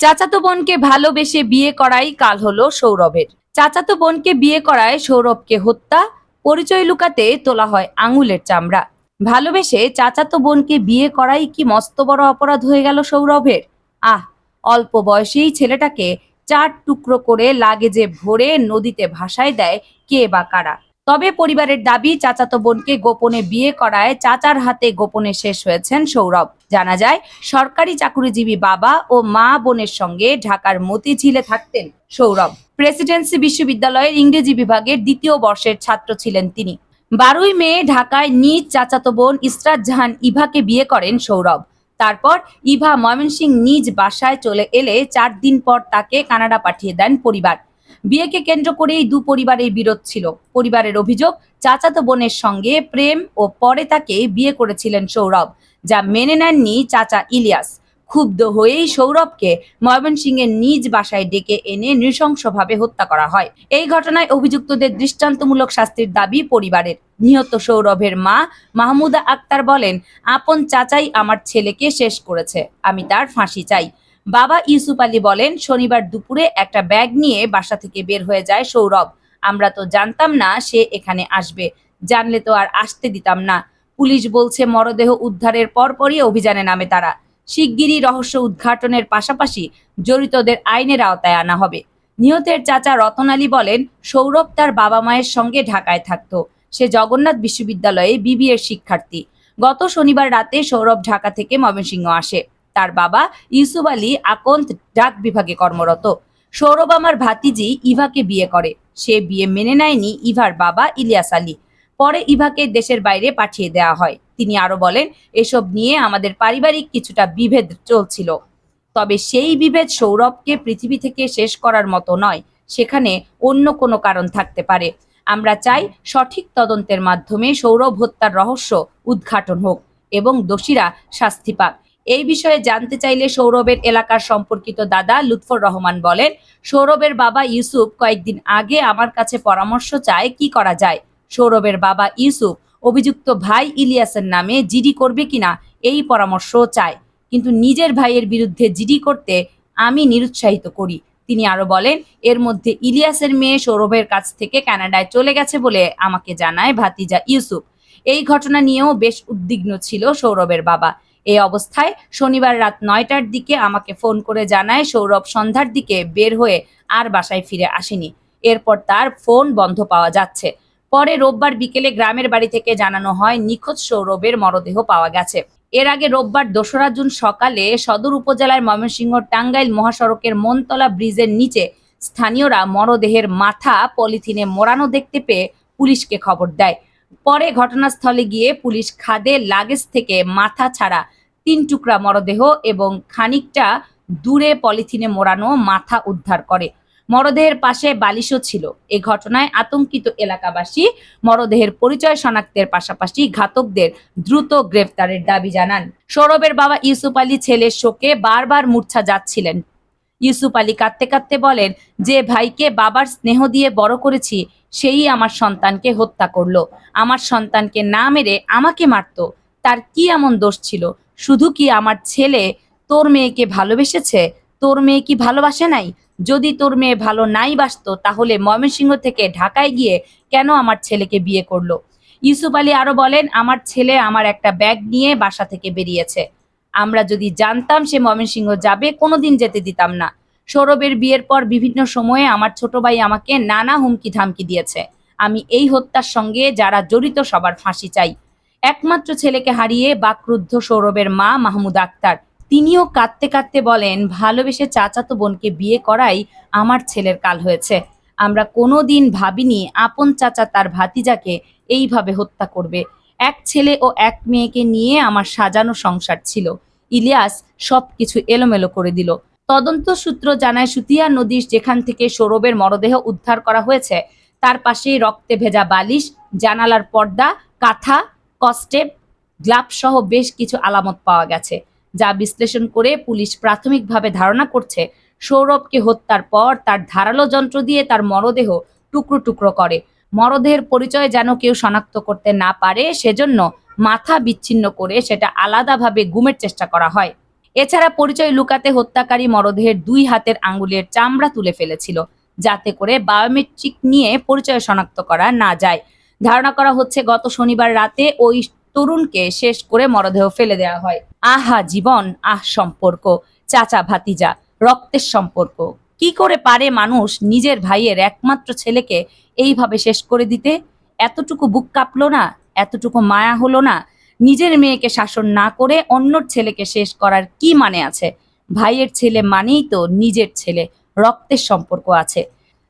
চাচাতো বোনকে ভালোবেসে বিয়ে করাই কাল হলো সৌরভের। চাচাতো বোনকে বিয়ে করায় সৌরভকে হত্যা, পরিচয় লুকাতে তোলা হয় আঙুলের চামড়া। ভালোবেসে চাচাতো বোনকে বিয়ে করাই কি মস্ত বড় অপরাধ হয়ে গেল সৌরভের? আহ, অল্প বয়সেই ছেলেটাকে চার টুকরো করে লাগেজে ভরে নদীতে ভাসায় দেয় কে বা কারা। তবে পরিবারের দাবি, চাচাতো বোনকে গোপনে বিয়ে করায় চাচার হাতে গোপনে শেষ হয়েছেন সৌরভ। জানা যায়, সরকারি চাকুরিজীবী বাবা ও মা বোনের সঙ্গে ঢাকার মতিঝিলে থাকতেন সৌরভ। প্রেসিডেন্সি বিশ্ববিদ্যালয়ের ইংরেজি বিভাগের দ্বিতীয় বর্ষের ছাত্র ছিলেন তিনি। বারোই মে ঢাকায় নিজ চাচাতো বোন ইসরাত জাহান ইভাকে বিয়ে করেন সৌরভ। তারপর ইভা ময়মনসিং নিজ বাসায় চলে এলে চার দিন পর তাকে কানাডা পাঠিয়ে দেন পরিবার। বিয়েকে কেন্দ্র করেই দু পরিবারের বিরোধ ছিল। পরিবারের অভিযোগ, চাচাতো বোনের সঙ্গে প্রেম ও পরে তাকে বিয়ে করেছিলেন সৌরভ, যা মেনে নেননি চাচা ইলিয়াস। ক্ষুব্ধ হয়েই সৌরভকে ময়মনসিংহের নিজ বাসায় ডেকে এনে নৃশংসভাবে হত্যা করা হয়। এই ঘটনায় অভিযুক্তদের দৃষ্টান্তমূলক শাস্তির দাবি পরিবারের। নিহত সৌরভের মা মাহমুদা আক্তার বলেন, আপন চাচাই আমার ছেলেকে শেষ করেছে। আমি তার ফাঁসি চাই। বাবা ইউসুফ আলী বলেন, শনিবার দুপুরে একটা ব্যাগ নিয়ে বাসা থেকে বের হয়ে যায় সৌরভ। আমরা তো জানতাম না সে এখানে আসবে। জানলে তো আর আসতে দিতাম না। পুলিশ বলছে, মরদেহ উদ্ধারের পরপরই অভিযানে নামে তারা। শিগগিরই রহস্য উদ্ঘাটনের পাশাপাশি জড়িতদের আইনের আওতায় আনা হবে। নিহতের চাচা রতন আলী বলেন, সৌরভ তার বাবা মায়ের সঙ্গে ঢাকায় থাকতো। সে জগন্নাথ বিশ্ববিদ্যালয়ে বিবিএর শিক্ষার্থী। গত শনিবার রাতে সৌরভ ঢাকা থেকে ময়মনসিংহ আসে। তার বাবা ইউসুফ আলী আকন্ত ডাক বিভাগে কর্মরত। সৌরভ আমার ভাতিজি ইভাকে বিয়ে করে। সে বিয়ে মেনে নেয়নি ইভার বাবা ইলিয়াস আলী। পরে ইভাকে দেশের বাইরে পাঠিয়ে দেওয়া হয়। তিনি আরও বলেন, এসব নিয়ে আমাদের পারিবারিক কিছুটা বিভেদ চলছিল। তবে সেই বিভেদ সৌরভকে পৃথিবী থেকে শেষ করার মতো নয়। সেখানে অন্য কোনো কারণ থাকতে পারে। আমরা চাই সঠিক তদন্তের মাধ্যমে সৌরভ হত্যার রহস্য উদ্ঘাটন হোক এবং দোষীরা শাস্তি পাক। এই বিষয়ে জানতে চাইলে সৌরভের এলাকার সম্পর্কিত দাদা লুৎফর রহমান বলেন, সৌরভের বাবা ইউসুফ কয়েকদিন আগে আমার কাছে পরামর্শ চায় কি করা যায়। সৌরভের বাবা ইউসুফ অভিযুক্ত ভাই ইলিয়াসের নামে জিডি করবে কিনা এই পরামর্শ চায়। কিন্তু নিজের ভাইয়ের বিরুদ্ধে জিডি করতে আমি নিরুৎসাহিত করি। তিনি আরও বলেন, এর মধ্যে ইলিয়াসের মেয়ে সৌরভের কাছ থেকে কানাডায় চলে গেছে বলে আমাকে জানায় ভাতিজা ইউসুফ। এই ঘটনা নিয়েও বেশ উদ্বিগ্ন ছিল সৌরভের বাবা। এই অবস্থায় শনিবার রাত নয়টার দিকে আমাকে ফোন করে জানায় সৌরভ সন্ধ্যার দিকে বের হয়ে আর বাসায় ফিরে আসেনি। এরপর তার ফোন বন্ধ পাওয়া যাচ্ছে। পরে রোববার বিকেলে গ্রামের বাড়ি থেকে জানানো হয়, নিখোঁজ সৌরভের মরদেহ পাওয়া গেছে। এর আগে রোববার দোসরা জুন সকালে সদর উপজেলার ময়মনসিংহ টাঙ্গাইল মহাসড়কের মনতলা ব্রিজের নিচে স্থানীয়রা মরদেহের মাথা পলিথিনে মোড়ানো দেখতে পেয়ে পুলিশকে খবর দেয়। পরে ঘটনাস্থলে গিয়ে পুলিশ খাদে লাগেজ থেকে মাথা ছাড়া তিন টুকরা মরদেহ এবং খানিকটা দূরে পলিথিনে মোড়ানো মাথা উদ্ধার করে। মরদেহের পাশে বালিশও ছিল। এ ঘটনায় আতঙ্কিত এলাকাবাসী মরদেহের পরিচয় শনাক্তের পাশাপাশি ঘাতকদের দ্রুত গ্রেফতারের দাবি জানান। সৌরভের বাবা ইউসুফ আলী ছেলের শোকে বারবার মূর্ছা যাচ্ছিলেন। ইউসুফ আলী কাঁদতে কাঁদতে বলেন, যে ভাইকে বাবার স্নেহ দিয়ে বড় করেছি, সেই আমার সন্তানকে হত্যা করল। আমার সন্তানকে না মেরে আমাকে মারতো। তার কি এমন দোষ ছিল? শুধু কি আমার ছেলে তোর মেয়েকে ভালোবেসেছে? তোর মেয়ে কি ভালোবাসে নাই? যদি তোর মেয়ে ভালো নাই বাসতো, তাহলে ময়মনসিংহ থেকে ঢাকায় গিয়ে কেন আমার ছেলেকে বিয়ে করল? ইউসুফ আলী আরও বলেন, আমার ছেলে আমার একটা ব্যাগ নিয়ে বাসা থেকে বেরিয়েছে। আমরা যদি জানতাম সে ময়মনসিংহ যাবে, কোনোদিন যেতে দিতাম না। সৌরভের বিয়ের পর বিভিন্ন সময়ে আমার ছোট ভাই আমাকে নানা হুমকি ধামকি দিয়েছে। আমি এই হত্যার সঙ্গে যারা জড়িত সবার ফাঁসি চাই। একমাত্র ছেলেকে হারিয়ে বাকরুদ্ধ সৌরভের মা মাহমুদ আক্তার। তিনিও কাঁদতে কাঁদতে বলেন, ভালোবেসে চাচাতো বোনকে বিয়ে করাই আমার ছেলের কাল হয়েছে। আমরা কোনোদিন ভাবিনি আপন চাচা তার ভাতিজাকে এইভাবে হত্যা করবে। এক ছেলে ও এক মেয়েকে নিয়ে আমার সাজানো সংসার ছিল। ইলিয়াস সবকিছু এলোমেলো করে দিল। তদন্ত সূত্র জানায়, সুতিয়া নদীর যেখান থেকে সৌরভের মরদেহ উদ্ধার করা হয়েছে, তার পাশেই রক্তে ভেজা বালিশ, জানালার পর্দা, কাঁথা কস্টেপ গ্লাভ সহ বেশ কিছু আলামত পাওয়া গেছে, যা বিশ্লেষণ করে পুলিশ প্রাথমিকভাবে ধারণা করছে, সৌরভকে হত্যার পর তার ধারালো যন্ত্র দিয়ে তার মরদেহ টুকরো টুকরো করে। মরদেহের পরিচয় যেন কেউ শনাক্ত করতে না পারে, সেজন্য মাথা বিচ্ছিন্ন করে সেটা আলাদাভাবে গুমের চেষ্টা করা হয়। এছাড়া পরিচয় লুকাতে হত্যাকারী মরদেহের দুই হাতের আঙ্গুলের চামড়া তুলে ফেলেছিল, যাতে করে বায়োমেট্রিক নিয়ে পরিচয় শনাক্ত করা না যায়। ধারণা করা হচ্ছে গত শনিবার রাতে ওই তরুণকে শেষ করে মরদেহ ফেলে দেওয়া হয়। আহা, জীবন! আহ, সম্পর্ক! চাচা, ভাতিজা, রক্তের সম্পর্ক! কি করে পারে মানুষ নিজের ভাইয়ের একমাত্র ছেলেকে এইভাবে শেষ করে দিতে? এতটুকু বুক কাঁপলো না? এতটুকু মায়া হলো না? নিজের মেয়েকে শাসন না করে অন্যর ছেলেকে শেষ করার কি মানে আছে? ভাইয়ের ছেলে মানেই তো নিজের ছেলে। রক্তের সম্পর্ক আছে।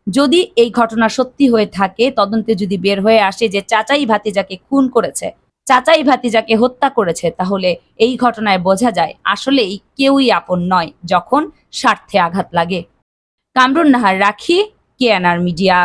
যদি এই ঘটনা সত্যি হয়ে থাকে, তদন্তে যদি বের হয়ে আসে যে চাচাই ভাতিজাকে খুন করেছে, চাচাই ভাতিজাকে হত্যা করেছে, তাহলে এই ঘটনায় বোঝা যায় আসলেই কেউই আপন নয় যখন স্বার্থে আঘাত লাগে। কামরুন নাহার রাখি কেয়ানার মিডিয়া।